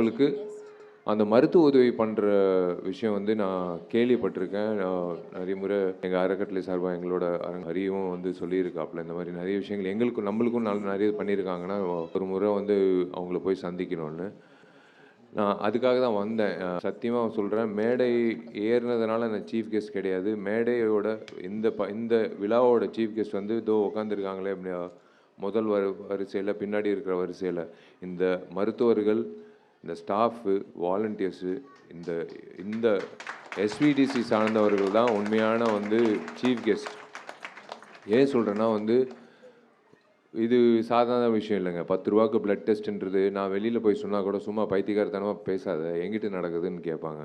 அவங்களுக்கு அந்த மருத்துவ உதவி பண்ணுற விஷயம் வந்து நான் கேள்விப்பட்டிருக்கேன். நான் நிறைய முறை எங்கள் அறக்கட்டளை சார்பாக எங்களோட அரங்க ஹரியும் வந்து சொல்லியிருக்காப்புல. இந்த மாதிரி நிறைய விஷயங்கள் எங்களுக்கும் நம்மளுக்கும் நல்ல நிறைய பண்ணியிருக்காங்கன்னா ஒரு முறை வந்து அவங்கள போய் சந்திக்கணும்னு. நான் அதுக்காக தான் வந்தேன். சத்தியமாக சொல்கிறேன் மேடை ஏறினதுனால நான் சீஃப் கெஸ்ட் கிடையாது. மேடையோட இந்த ப இந்த விழாவோட சீஃப் கெஸ்ட் வந்து இதோ உட்காந்துருக்காங்களே அப்படி முதல் வரு வரிசையில் பின்னாடி இருக்கிற வரிசையில். இந்த மருத்துவர்கள் இந்த ஸ்டாஃபு வாலண்டியர்ஸு இந்த இந்த எஸ்விடிசி சார்ந்தவர்கள் தான் உண்மையான வந்து சீஃப் கெஸ்ட் ஏன் சொல்கிறேன்னா வந்து இது சாதாரண விஷயம் இல்லைங்க. பத்து ரூபாய்க்கு பிளட் டெஸ்ட்டுன்றது நான் வெளியில் போய் சொன்னால் கூட சும்மா பைத்தியக்காரத்தனமாக பேசாத எங்கிட்ட நடக்குதுன்னு கேட்பாங்க.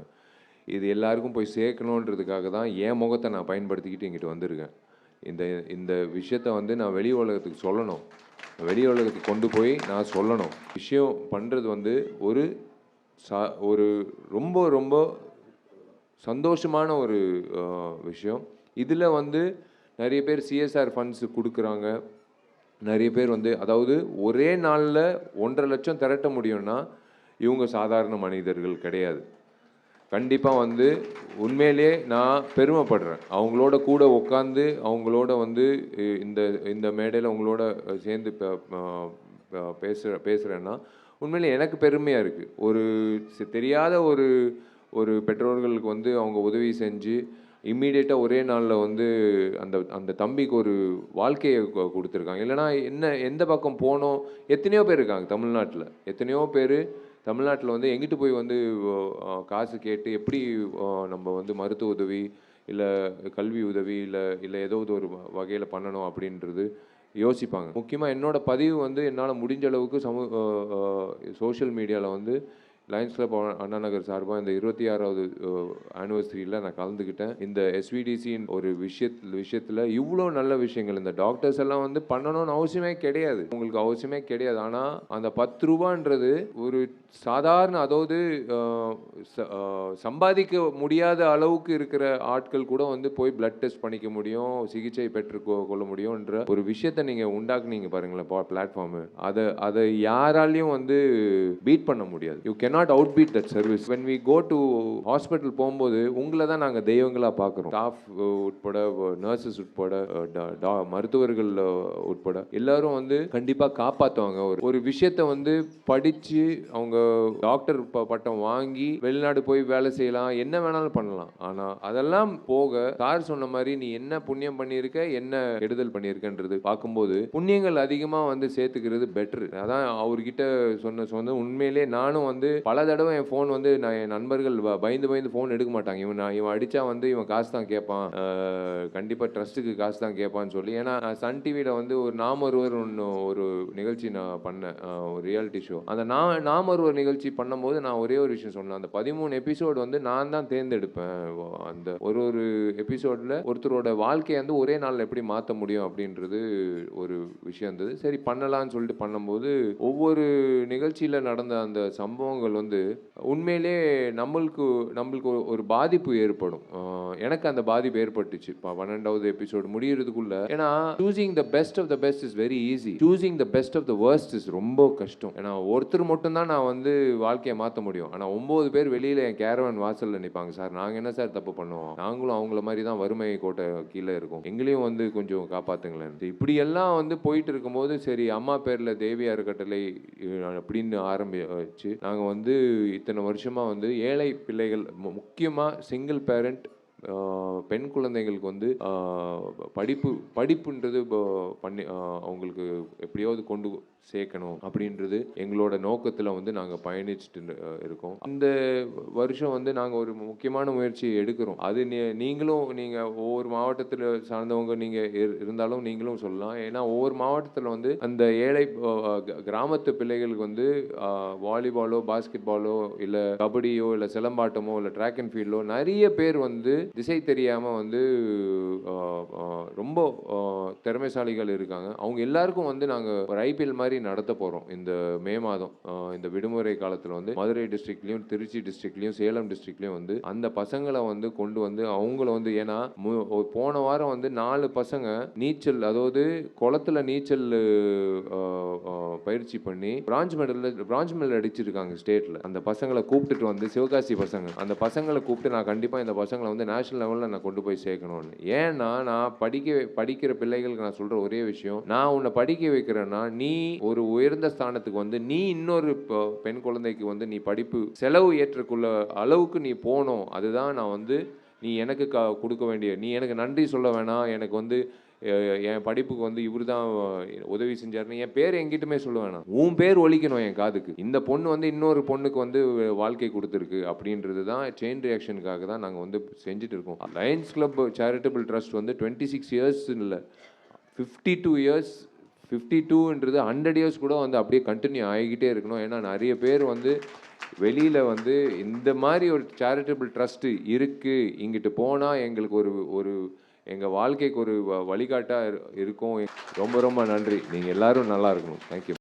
இது எல்லாருக்கும் போய் சேர்க்கணுன்றதுக்காக தான் என் முகத்தை நான் பயன்படுத்திக்கிட்டு இங்கிட்டு வந்திருக்கேன். இந்த இந்த விஷயத்த வந்து நான் வெளி உலகத்துக்கு சொல்லணும். வெளி உலகத்துக்கு கொண்டு போய் நான் சொல்லணும். விஷயம் பண்ணுறது வந்து ஒரு சா ஒரு ரொம்ப ரொம்ப சந்தோஷமான ஒரு விஷயம். இதில் வந்து நிறைய பேர் சிஎஸ்ஆர் ஃபண்ட்ஸ் கொடுக்குறாங்க. நிறைய பேர் வந்து அதாவது ஒரே நாளில் ஒன்றரை லட்சம் திரட்ட முடியும்னா இவங்க சாதாரண மனிதர்கள் கிடையாது. கண்டிப்பாக வந்து உண்மையிலே நான் பெருமைப்படுறேன். அவங்களோட கூட உட்காந்து அவங்களோட வந்து இந்த இந்த மேடையில் அவங்களோட சேர்ந்து பேசுகிற பேசுகிறேன்னா உண்மையிலே எனக்கு பெருமையாக இருக்குது ஒரு தெரியாத ஒரு ஒரு பெற்றோர்களுக்கு வந்து அவங்க உதவி செஞ்சு இம்மீடியட்டாக ஒரே நாளில் வந்து அந்த அந்த தம்பிக்கு ஒரு வாழ்க்கையை கொடுத்துருக்காங்க. இல்லைனா என்ன எந்த பக்கம் போனோம் எத்தனையோ பேர் இருக்காங்க தமிழ்நாட்டில். எத்தனையோ பேர் தமிழ்நாட்டில் வந்து எங்கிட்டு போய் வந்து காசு கேட்டு எப்படி நம்ம வந்து மருத்துவ உதவி இல்லை கல்வி உதவி இல்லை இல்லை ஏதாவது ஒரு வகையில் பண்ணணும் அப்படின்றது யோசிப்பாங்க. முக்கியமாக என்னோடய பதிவு வந்து என்னால் முடிஞ்ச அளவுக்கு சமூக சோஷியல் மீடியாவில் வந்து லயன்ஸ் கிளப் அண்ணா நகர் சார்பாக இந்த இருபத்தி ஆறாவது ஆனிவர்சரியில் நான் கலந்துக்கிட்டேன் இந்த எஸ்விடிசியின் ஒரு விஷயத் விஷயத்தில் இவ்வளோ நல்ல விஷயங்கள். இந்த டாக்டர்ஸ் எல்லாம் வந்து பண்ணணும்னு அவசியமே கிடையாது. உங்களுக்கு அவசியமே கிடையாது. ஆனால் அந்த பத்து ரூபான்றது ஒரு சாதாரண அதாவது ச- சம்பாதிக்க முடியாத அளவுக்கு இருக்கிற ஆட்கள் கூட வந்து போய் பிளட் டெஸ்ட் பண்ணிக்க முடியும் சிகிச்சை பெற்று கொள்ள முடியும்ன்ற ஒரு விஷயத்தை நீங்கள் உண்டாக்குனீங்க பாருங்களேன் பிளாட்ஃபார்மு அதை அதை யாராலையும் வந்து பீட் பண்ண முடியாது. You can cannot out beat that service when we go to hospital போகும்போது உங்களை தான் நாங்கள் தெய்வங்களாக பார்க்குறோம். ஸ்டாஃப் உட்பட நர்சஸ் உட்பட டா- மருத்துவர்கள் உட்பட எல்லாரும் வந்து கண்டிப்பாக காப்பாற்றுவாங்க ஒரு ஒரு விஷயத்தை வந்து படித்து அவங்க டாக்டர் ப- பட்டம் வாங்கி வெளிநாடு போய் வேலை செய்யலாம் என்ன வேணாலும் பண்ணலாம். ஆனால் அதெல்லாம் போக சார் சொன்ன மாதிரி நீ என்ன புண்ணியம் பண்ணியிருக்க என்ன கெடுதல் பண்ணியிருக்கன்றது? பார்க்கும்போது புண்ணியங்கள் அதிகமாக வந்து சேர்த்துக்கிறது பெட்ரு அதான் அவர்கிட்ட சொன்ன சொன்ன உண்மையிலே நானும் வந்து பல தடவை என் ஃபோன் வந்து நான் என் நண்பர்கள் பயந்து பயந்து ஃபோன் எடுக்க மாட்டாங்க. இவன் நான் இவன் அடித்தா வந்து இவன் காசு தான் கேட்பான் கண்டிப்பாக ட்ரஸ்ட்டுக்கு காசு தான் கேட்பான்னு சொல்லி. ஏன்னா நான் சன் டிவியில் வந்து ஒரு நாம் ஒருவர் ஒன்று ஒரு நிகழ்ச்சி நான் பண்ணேன். ஒரு ரியாலிட்டி ஷோ அந்த நான் நாம் ஒருவர் நிகழ்ச்சி பண்ணும்போது நான் ஒரே ஒரு விஷயம் சொன்னேன். அந்த பதிமூணு எபிசோடு வந்து நான் தான் தேர்ந்தெடுப்பேன். அந்த ஒரு ஒரு எபிசோடில் ஒருத்தரோட வாழ்க்கையை வந்து ஒரே நாளில் எப்படி மாற்ற முடியும் அப்படின்றது ஒரு விஷயம் இருந்தது. சரி பண்ணலான்னு சொல்லிட்டு பண்ணும்போது ஒவ்வொரு நிகழ்ச்சியில் நடந்த அந்த சம்பவங்கள் வந்து உண்மையிலே நம்மளுக்கு நம்மளுக்கு ஒரு- பாதிப்பு ஏற்படும். எனக்கு அந்த பாதிப்பு ஏற்பட்டுச்சு. இப்போ பன்னெண்டாவது எபிசோடு முடியறதுக்குள்ள. ஏன்னா choosing the best of the best is very easy choosing the best of the worst is ரொம்ப கஷ்டம். ஏன்னா ஒருத்தர் மட்டும்தான் நான் வந்து வாழ்க்கையை மாற்ற முடியும். ஆனால் ஒம்பது பேர் வெளியில் என் கேரவன் வாசலில் நிற்பாங்க சார் நாங்கள் என்ன சார் தப்பு பண்ணுவோம்? நாங்களும் அவங்கள மாதிரி தான் வறுமை கோட்டை கீழே இருக்கோம். எங்களையும் வந்து கொஞ்சம் காப்பாற்றுங்களேன் இப்படி எல்லாம் வந்து போயிட்டு இருக்கும்போது சரி அம்மா பேரில் தேவி அறக்கட்டளை அப்படின்னு ஆரம்பிச்சு நாங்கள் வந்து வந்து இத்தனை வருஷமாக வந்து ஏழை பிள்ளைகள் முக்கியமாக சிங்கிள் பேரண்ட் பெண் குழந்தைகளுக்கு வந்து படிப்பு படிப்புன்றது இப்போ பண்ணி அவங்களுக்கு எப்படியாவது கொண்டு சேர்க்கணும் அப்படின்றது எங்களோட நோக்கத்தில் வந்து நாங்கள் பயணிச்சுட்டு இருக்கோம். இந்த வருஷம் வந்து நாங்கள் ஒரு முக்கியமான முயற்சி எடுக்கிறோம். அது நீ- நீங்களும் நீங்கள் ஒவ்வொரு மாவட்டத்தில் சார்ந்தவங்க நீங்கள் இருந்தாலும் நீங்களும் சொல்லலாம். ஏன்னா ஒவ்வொரு மாவட்டத்தில் வந்து அந்த ஏழை கிராமத்து பிள்ளைகளுக்கு வந்து வாலிபாலோ பாஸ்கெட் பாலோ இல்லை கபடியோ இல்லை சிலம்பாட்டமோ இல்லை ட்ராக் அண்ட் ஃபீல்டோ நிறைய பேர் வந்து திசை தெரியாமல் வந்து ரொம்ப திறமைசாலிகள் இருக்காங்க. அவங்க எல்லாருக்கும் வந்து நாங்கள் ஒரு ஐபிஎல் மாதிரி நடத்த போகிறோம் இந்த மே மாதம் இந்த விடுமுறை காலத்தில் வந்து மதுரை டிஸ்ட்ரிக்ட்லையும் திருச்சி டிஸ்ட்ரிக்ட்லையும் சேலம் டிஸ்ட்ரிக்ட்லையும் வந்து அந்த பசங்களை வந்து கொண்டு வந்து அவங்கள வந்து ஏன்னா மு- போன வாரம் வந்து நாலு பசங்க நீச்சல் அதாவது குளத்துல நீச்சல் பயிற்சி பண்ணி பிரான்ச் மெடல் பிரான்ச் மெடல் அடிச்சிருக்காங்க ஸ்டேட்டில் அந்த பசங்களை கூப்பிட்டுட்டு வந்து சிவகாசி பசங்க அந்த பசங்களை கூப்பிட்டு நான் கண்டிப்பாக இந்த பசங்களை வந்து நேஷனல் லெவலில் நான் கொண்டு போய் சேர்க்கணும்னு. ஏன்னா நான் படிக்க படிக்கிற பிள்ளைகளுக்கு நான் சொல்கிற ஒரே விஷயம் நான் உன்னை படிக்க வைக்கிறேன்னா நீ ஒரு உயர்ந்த ஸ்தானத்துக்கு வந்து நீ இன்னொரு பெண் குழந்தைக்கு வந்து நீ படிப்பு செலவு ஏற்றக்குள்ள அளவுக்கு நீ போகணும். அதுதான் நான் வந்து நீ எனக்கு க கொடுக்க வேண்டிய நீ எனக்கு நன்றி சொல்ல வேணாம். எனக்கு வந்து என் படிப்புக்கு வந்து இவர் தான் உதவி செஞ்சாருன்னு என் பேர் எங்கிட்டுமே சொல்ல வேணாம். உன் பேர் ஒழிக்கணும் என் காதுக்கு. இந்த பொண்ணு வந்து இன்னொரு பொண்ணுக்கு வந்து வாழ்க்கை கொடுத்துருக்கு அப்படின்றது தான் செயின் ரியாக்ஷனுக்காக தான் நாங்கள் வந்து செஞ்சுட்டு இருக்கோம். லயன்ஸ் கிளப் சேரிட்டபிள் ட்ரஸ்ட் வந்து டுவெண்ட்டி சிக்ஸ் இயர்ஸ் இல்லை ஃபிஃப்டி டூ இயர்ஸ் ஃபிஃப்டி டூன்றது ஹண்ட்ரட் இயர்ஸ் கூட வந்து அப்படியே கண்டினியூ ஆகிக்கிட்டே இருக்கணும். ஏன்னா நிறைய பேர் வந்து வெளியில் வந்து இந்த மாதிரி ஒரு சேரிட்டபிள் ட்ரஸ்ட்டு இருக்குது இங்கிட்டு போனால் எங்களுக்கு ஒரு ஒரு எங்கள் வாழ்க்கைக்கு ஒரு வ- இரு- இருக்கும். ரொம்ப ரொம்ப நன்றி. நீங்கள் எல்லாரும் நல்லா இருக்கணும். தேங்க்யூ